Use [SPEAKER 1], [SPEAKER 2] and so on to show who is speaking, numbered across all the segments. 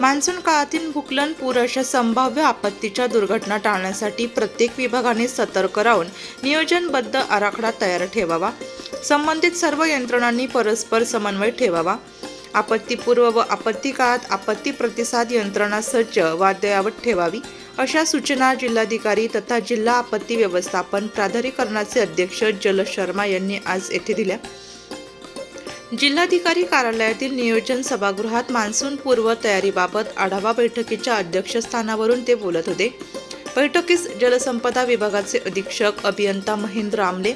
[SPEAKER 1] Monsoon काळातील भूकलन पूर अशा संभाव्य आपत्तीच्या दुर्घटना टाळण्यासाठी प्रत्येक विभागाने सतर्क राहून नियोजनबद्ध आराखडा तयार ठेवावा. संबंधित सर्व यंत्रणांनी परस्पर समन्वय ठेवावा. आपत्तीपूर्व व आपत्ती काळात आपत्ती प्रतिसाद यंत्रणा सज्ज व अद्ययावत ठेवावी अशा सूचना जिल्हाधिकारी तथा जिल्हा आपत्ती व्यवस्थापन प्राधिकरणाचे अध्यक्ष जल शर्मा यांनी आज येथे दिल्या. जिल्हाधिकारी कार्यालयातील नियोजन सभागृहात मान्सून पूर्व तयारीबाबत आढावा बैठकीच्या अध्यक्षस्थानावरून ते बोलत होते. बैठकीस जलसंपदा विभागाचे अधीक्षक अभियंता Mahendra Amle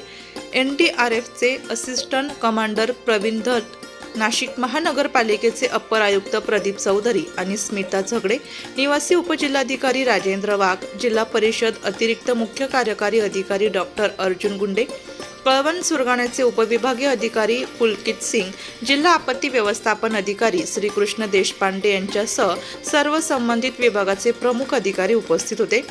[SPEAKER 1] N D R एफचे assistant commander Praveen Datt Nashik महानगरपालिकेचे अप्पर आयुक्त प्रदीप चौधरी आणि स्मिता झगडे निवासी उपजिल्हाधिकारी राजेंद्र वाघ जिल्हा परिषद अतिरिक्त मुख्य कार्यकारी अधिकारी डॉक्टर अर्जुन गुंडे कळवण सुरगाण्याचे उपविभागीय अधिकारी पुलकित सिंग जिल्हा आपत्ती व्यवस्थापन अधिकारी श्रीकृष्ण देशपांडे यांच्यासह सर्व संबंधित विभागाचे प्रमुख अधिकारी उपस्थित होते.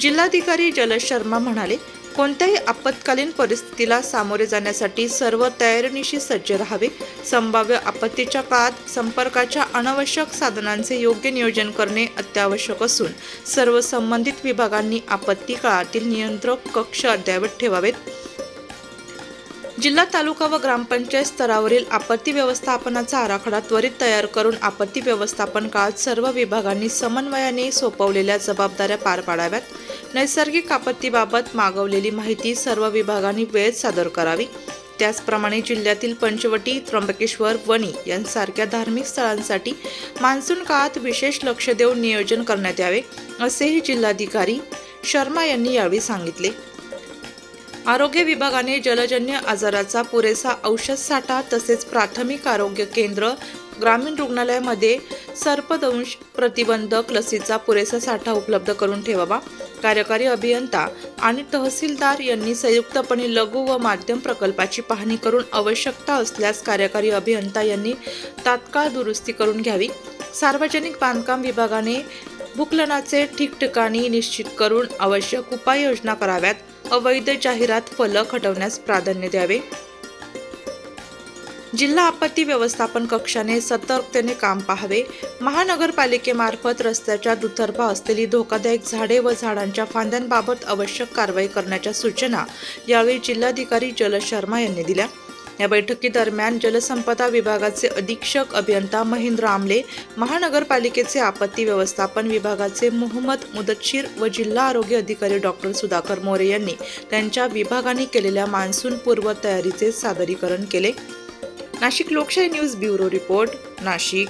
[SPEAKER 1] जिल्हाधिकारी जलज शर्मा म्हणाले कोणत्याही आपत्कालीन परिस्थितीला सामोरे जाण्यासाठी सर्व तयारीनिशी सज्ज राहावे. संभाव्य आपत्तीच्या काळात संपर्काच्या अनावश्यक साधनांचे योग्य नियोजन करणे अत्यावश्यक असून सर्व संबंधित विभागांनी आपत्ती काळातील नियंत्रक कक्ष अद्ययावत ठेवावेत. जिल्हा तालुका व ग्रामपंचायत स्तरावरील आपत्ती व्यवस्थापनाचा आराखडा त्वरित तयार करून आपत्ती व्यवस्थापन काळात सर्व विभागांनी समन्वयाने सोपवलेल्या जबाबदाऱ्या पार पाडाव्यात. नैसर्गिक आपत्तीबाबत मागवलेली माहिती सर्व विभागांनी वेळेत सादर करावी. त्याचप्रमाणे जिल्ह्यातील पंचवटी त्र्यंबकेश्वर वणी यांसारख्या धार्मिक स्थळांसाठी मान्सून काळात विशेष लक्ष देऊन नियोजन करण्यात यावे असेही जिल्हाधिकारी शर्मा यांनी यावेळी सांगितले. आरोग्य विभागाने जलजन्य आजाराचा पुरेसा औषध साठा तसेच प्राथमिक आरोग्य केंद्र ग्रामीण रुग्णालयामध्ये सर्पदंश प्रतिबंधक लसीचा पुरेसा साठा उपलब्ध करून ठेवावा. कार्यकारी अभियंता आणि तहसीलदार यांनी संयुक्तपणे लघु व माध्यम प्रकल्पाची पाहणी करून आवश्यकता असल्यास कार्यकारी अभियंता यांनी तात्काळ दुरुस्ती करून घ्यावी. सार्वजनिक बांधकाम विभागाने भूकलनाचे ठिकठिकाणी निश्चित करून आवश्यक उपाययोजना कराव्यात. अवैध जाहिरात फलक हटवण्यास प्राधान्य द्यावे. जिल्हा आपत्ती व्यवस्थापन कक्षाने सतर्कतेने काम पाहावे. महानगरपालिकेमार्फत रस्त्याच्या दुतर्फा असलेली धोकादायक झाडे व झाडांच्या फांद्यांबाबत आवश्यक कारवाई करण्याच्या सूचना यावेळी जिल्हाधिकारी जल शर्मा यांनी दिल्या. या बैठकीदरम्यान जलसंपदा विभागाचे अधीक्षक अभियंता महेंद्र आमले महानगरपालिकेचे आपत्ती व्यवस्थापन विभागाचे मोहम्मद मुदतशीर व जिल्हा आरोग्य अधिकारी डॉक्टर सुधाकर मोरे यांनी त्यांच्या विभागाने केलेल्या मान्सून पूर्व तयारीचे सादरीकरण केले. नाशिक लोकशाही न्यूज ब्युरो रिपोर्ट नाशिक.